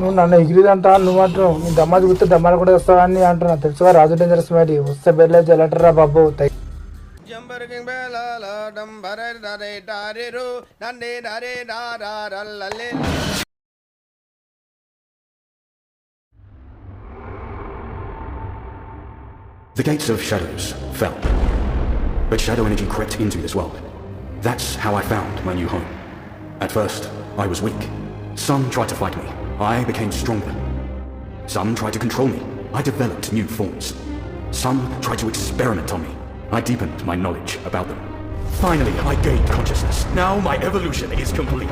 నువ్వు నన్ను ఎగిరిదంతా నువ్వు అంటున్నావు. నీ దమ్మాది గుర్తు దమ్మాలు కూడా వస్తావా అని అంటున్నా. తెలుసుగా రాజు డేంజరస్ మరి. వస్తే బెల్లే లెటర్ బాబు. The gates of shadows fell, but shadow energy crept into this world. That's how I found my new home. At first, I was weak. Some tried to fight me. I became stronger. Some tried to control me. I developed new forms. Some tried to experiment on me. I deepened my knowledge about them. Finally, I gained consciousness. Now my evolution is complete.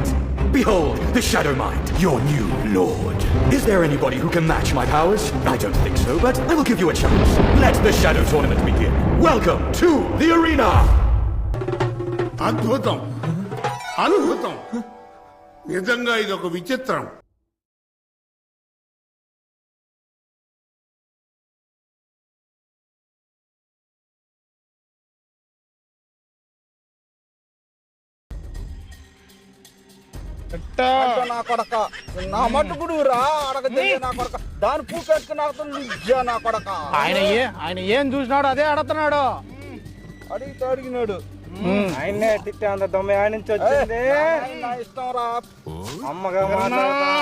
Behold, the Shadow Mind, your new lord. Is there anybody who can match my powers? I don't think so, but I will give you a chance. Let the Shadow Tournament begin. Welcome to the arena! అద్భుతం. అద్భుతం నిజంగా ఇది ఒక విచిత్రం నా కొడక. నా మట్టుకుడు రా అడగదే నా. కొడక. దాని పూ పెట్టుకుని నాకు నా కొడక. ఆయన ఏ ఆయన ఏం చూసినాడు అదే అడుగుతున్నాడు. అడిగితే అడిగినాడు. ఆయన్నే తిట్టే అంత దొమ్మ ఆడి నుంచి వచ్చింది? ఏయ్, నా ఇష్టం రా. అమ్మగా మాట్లాడుతున్నా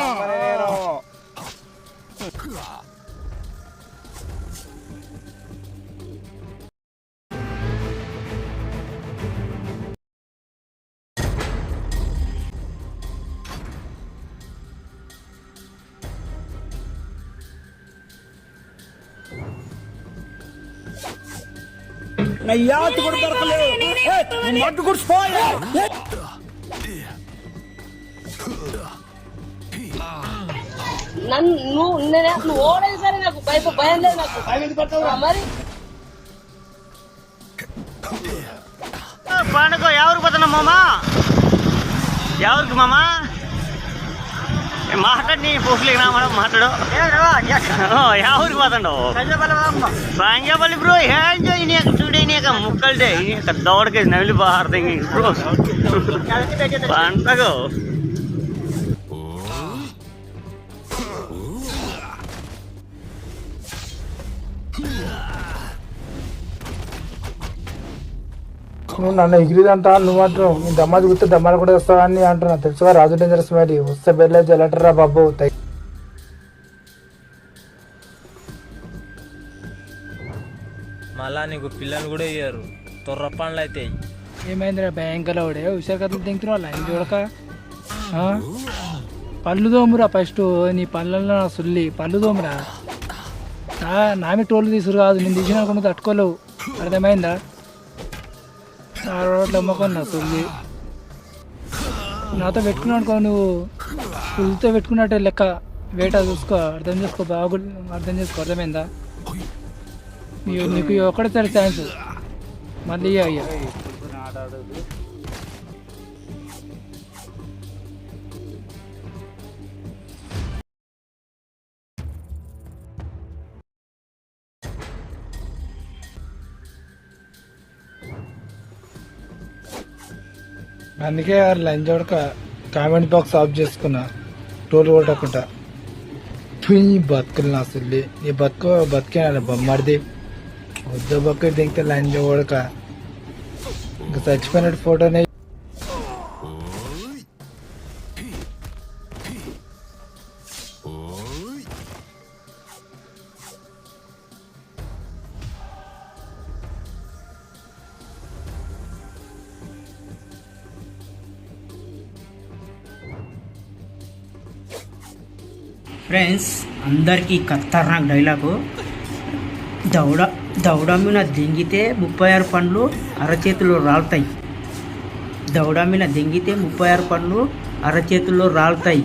నా యాతి కూడా దొరకలేదు. ఏయ్, నువ్వు నన్ను నువ్వు నేనే నువ్వు ఓడేది సరే నాకు భయం భయం లేదు నాకు. ఆ, మరి? పండుగ ఎవరికి పోతున్నా మామా? ఎవరికి మామా? ಮಾತಾಡಿ ನೀ ಪೋಸ್ಲಿಗೆ ನಾ ಮಾಡೋ ಮಾತಾಡು. ಯಾವ್ರಿಗೆ ಮಾತಾಡೋ ಸಂಜೆಬಲ್ಲಿ ಬ್ರೋ ಹೆಂಜ ಇನ್ಯಾಕ ಚೂಡಿ ಇನ್ಯಾಕ ಮುಕ್ಕಳ್ದೆ ಇನ್ಯಾಕ ದೌಡ್ಗೆ ನವಿಲು ಬಾರ್ದಂಗೆ ಬ್ರೋ ಅಂತಾಗೋ నువ్వు నన్ను ఎగిరిదంతా నువ్వు అంటున్నావు నీ దమ్మాది గుర్తు దమ్మాలు కూడా వస్తావా అని అంటున్నా తెలుసుగా రాజు డేంజరస్ మరి వస్తే బెల్లే లెటర్ బాబు మళ్ళా నీకు పిల్లలు కూడా ఇయ్యారు. తొర్ర పండ్లు అయితే ఏమైందిరా భయంకర వాడే? హుషారు కథలు తింటున్నావు లైన్ చూడక? పళ్ళు దోమురా ఫస్ట్ నీ పళ్ళల్లో నా సుల్లి. పళ్ళు దోమురా నామి టోళ్ళు తీసురు కాదు నేను తీసిన కొన్ని తట్టుకోలేవు. అర్థమైందా? నా రోడ్లు అమ్మకొని నా సుల్లి నాతో పెట్టుకున్నానుకో నువ్వు పులితో పెట్టుకున్నట్టే లెక్క. వేట చూసుకో అర్థం చేసుకో బాగు అర్థం చేసుకో అర్థమైందా? నీకు ఒక్కడే సరే ఛాన్స్ మళ్ళీ అయ్యా అందుకే లంచ్ చూడక కామెంట్ బాక్స్ ఆఫ్ చేసుకున్నా. టోల్ కొట్టకుండా. తుయి బతుకులు నా సుల్లి. ఈ బతుకు బతికే బొమ్మడిది. వద్ద బొక్క దింగితే లంచ్ చూడక ఇంకా చచ్చిపోయినట్టు ఫోటోనే ఫ్రెండ్స్ అందరికీ ఖతర్నాక్ డైలాగు. దౌడ దౌడ మీద దింగితే ముప్పై ఆరు పండ్లు అరచేతిలో రాలుతాయి. దౌడమ్మిన దింగితే ముప్పై ఆరు పండ్లు అరచేతుల్లో రాలుతాయి.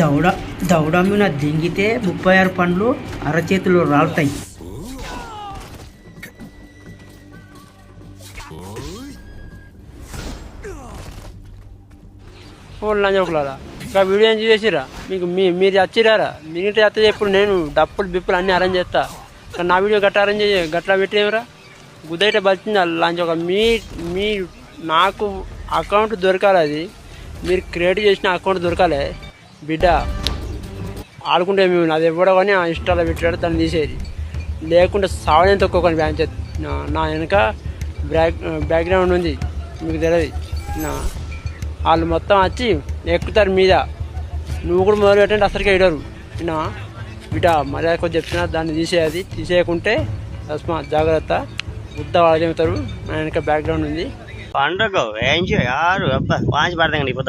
దౌడ దౌడమిన దింగితే ముప్పై ఆరు పండ్లు అరచేతిలో రాలుతాయి. ఫోన్ లంచ్ ఒకలారా ఇంకా వీడియో ఏం చేసిరా మీకు మీ మీరు వచ్చిరారా మీరు చేస్తే ఇప్పుడు నేను డప్పులు బిప్పులు అన్నీ అరేంజ్ చేస్తా. కానీ నా వీడియో గట్ట అరేంజ్ చేయ గట్లా పెట్టేవరా? గుద్దైతే బలిచింది లాంటి ఒక మీ మీ నాకు అకౌంట్ దొరకాలి అది. మీరు క్రియేట్ చేసిన అకౌంట్ దొరకాలి. బిడ్డ ఆడుకుంటే మేము అది ఇవ్వడం కానీ ఆ ఇన్స్టాలో పెట్టాడు దాన్ని తీసేది. లేకుంటే సావని తొక్కోకొని బ్యాన్ చే నా- నా వెనక బ్యాక్ బ్యాక్గ్రౌండ్ ఉంది. మీకు తెలియదు నా వాళ్ళు మొత్తం వచ్చి ఎక్కుతారు మీద. నువ్వు కూడా మొదలు పెట్టండి అసలుకే ఇడరు వినా బిడ్డ మర్యాద కొద్ది చెప్పిన దాన్ని తీసేయాలి. తీసేయకుంటే తస్మా జాగ్రత్త. బుద్ధ వాళ్ళు చెబుతారు వెనక బ్యాక్గ్రౌండ్ ఉంది. పండుగ ఎంజాయ్ యారు అబ్బా పడతాం ఇప్పుడు